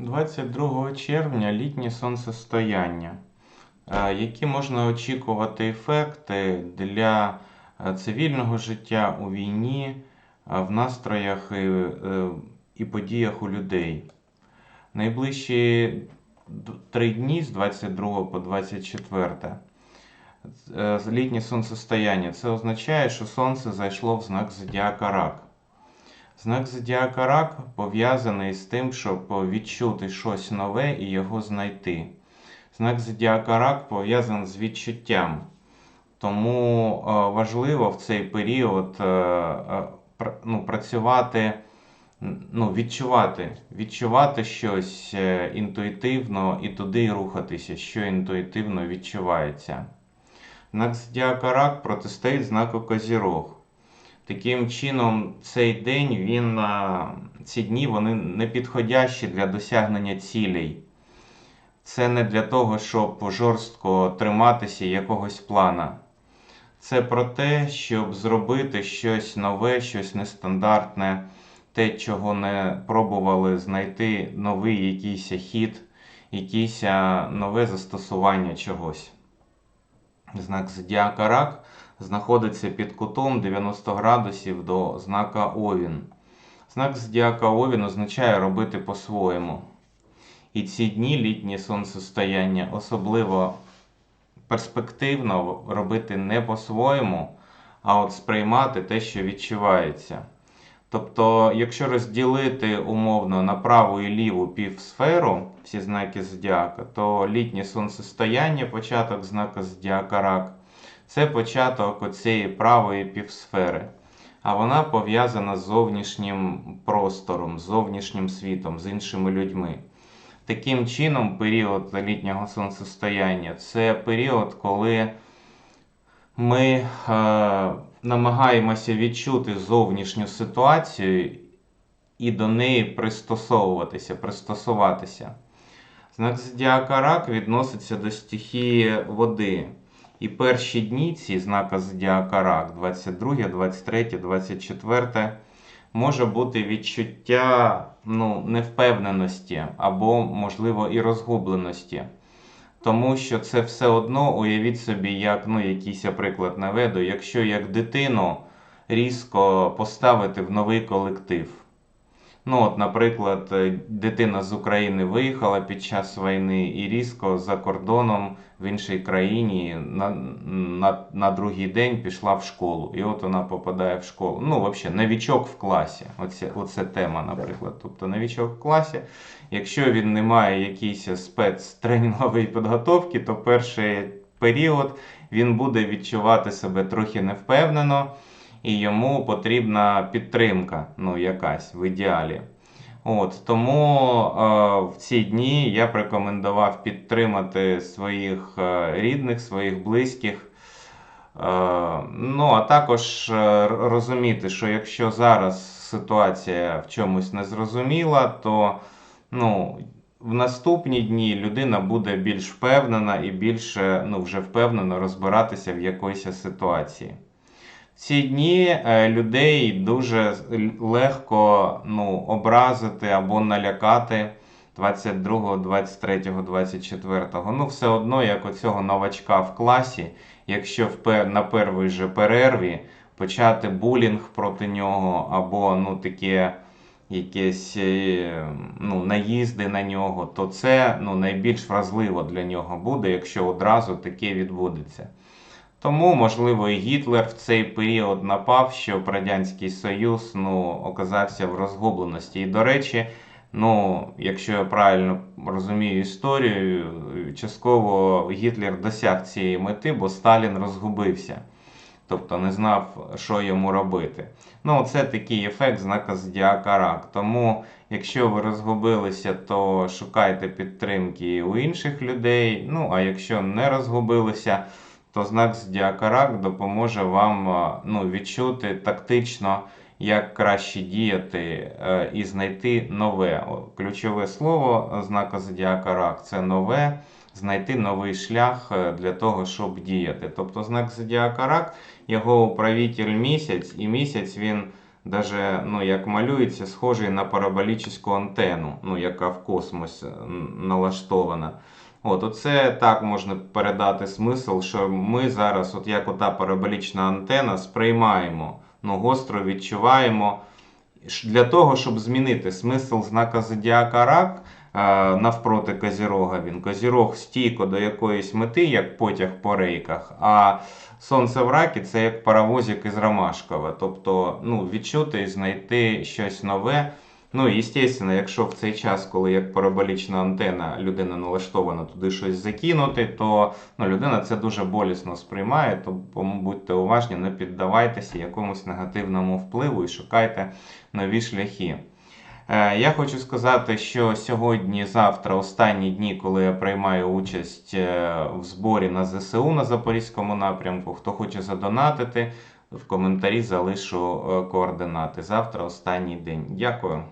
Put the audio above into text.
22 червня літнє сонцестояння. Е, Які можна очікувати ефекти для е, цивільного життя у війні, е, в настроях і, і подіях у людей? Найближчі три дні з 22 по 24 е, літнє сонцестояння. Це означає, що сонце зайшло в знак зодіака Рак. Знак зодіака Рак пов'язаний з тим, щоб відчути щось нове і його знайти. Знак зодіака Рак пов'язаний з відчуттям. Тому е, важливо в цей період е, е, ну, працювати, ну, відчувати, відчувати щось інтуїтивно і туди рухатися, що інтуїтивно відчувається. Знак зодіака Рак протистоїть знаку Козірог. Таким чином, цей день він, ці дні вони не підходящі для досягнення цілей. Це не для того, щоб жорстко триматися якогось плана. Це про те, щоб зробити щось нове, щось нестандартне, те, чого не пробували знайти новий якийсь хід, якесь нове застосування чогось. Знак зодіака Рак знаходиться під кутом 90 градусів до знака Овін. Знак зодіака Овін означає робити по-своєму. І ці дні літнє сонцестояння особливо перспективно робити не по-своєму, а от сприймати те, що відчувається. Тобто, якщо розділити умовно на праву і ліву півсферу, всі знаки зодіака, то літнє сонцестояння, початок знака зодіака Рак, це початок оцієї правої півсфери. А вона пов'язана з зовнішнім простором, з зовнішнім світом, з іншими людьми. Таким чином, період літнього сонцестояння це період, коли ми е, намагаємося відчути зовнішню ситуацію і до неї пристосовуватися, пристосуватися. Знак зодіака Рак відноситься до стихії води. І перші дні ці знака зодіака Рак, 22, 23, 24, може бути відчуття ну, невпевненості або, можливо, і розгубленості. Тому що це все одно, уявіть собі, як ну, якийсь я приклад наведу, якщо як дитину різко поставити в новий колектив. Ну, от, наприклад, е, дитина з України виїхала під час війни і різко за кордоном в іншій країні на, на, на другий день пішла в школу. І от вона попадає в школу. Ну, взагалі, новічок в класі. Оце, оце тема, наприклад. Тобто новічок в класі. Якщо він не має якійсь спецтренінгової підготовки, то перший період він буде відчувати себе трохи невпевнено і йому потрібна підтримка, ну, якась в ідеалі. От, тому е, в ці дні я б рекомендував підтримати своїх е, рідних, своїх близьких. Е, ну, а також е, розуміти, що якщо зараз ситуація в чомусь незрозуміла, то ну, в наступні дні людина буде більш впевнена і більше ну, вже впевнено розбиратися в якоїсь ситуації. Ці дні е, людей дуже легко ну, образити або налякати 22, 23, 24. Ну, все одно, як оцього новачка в класі, якщо на першій же перерві почати булінг проти нього, або ну, таке якісь е, ну, наїзди на нього, то це ну, найбільш вразливо для нього буде, якщо одразу таке відбудеться. Тому, можливо, і Гітлер в цей період напав, щоб Радянський Союз ну, оказався в розгубленості. І, до речі, ну, якщо я правильно розумію історію, частково Гітлер досяг цієї мети, бо Сталін розгубився. Тобто не знав, що йому робити. Ну, це такий ефект знака зодіака Рак. Тому, якщо ви розгубилися, то шукайте підтримки у інших людей. Ну, а якщо не розгубилися, то знак зодіака Рак допоможе вам ну, відчути тактично, як краще діяти е, і знайти нове. Ключове слово знака зодіака Рак це нове, знайти новий шлях е, для того, щоб діяти. Тобто знак зодіака Рак, його управитель місяць, і місяць він даже, ну, як малюється, схожий на параболічну антенну, ну, яка в космос налаштована. От, оце так можна передати смисл, що ми зараз, от як ота параболічна антена, сприймаємо, ну, гостро відчуваємо. Для того, щоб змінити смисл знака зодіака рак, е, навпроти Козірога він. Козірог стійко до якоїсь мети, як потяг по рейках, а сонце в ракі це як паровозик із Ромашкова. Тобто ну, відчути і знайти щось нове. Ну, і, звісно, якщо в цей час, коли як параболічна антена, людина налаштована туди щось закинути, то ну, людина це дуже болісно сприймає. Тому будьте уважні, не піддавайтеся якомусь негативному впливу і шукайте нові шляхи. Е, Я хочу сказати, що сьогодні, завтра, останні дні, коли я приймаю участь е, в зборі на ЗСУ на Запорізькому напрямку, хто хоче задонатити, в коментарі залишу е, координати. Завтра останній день. Дякую.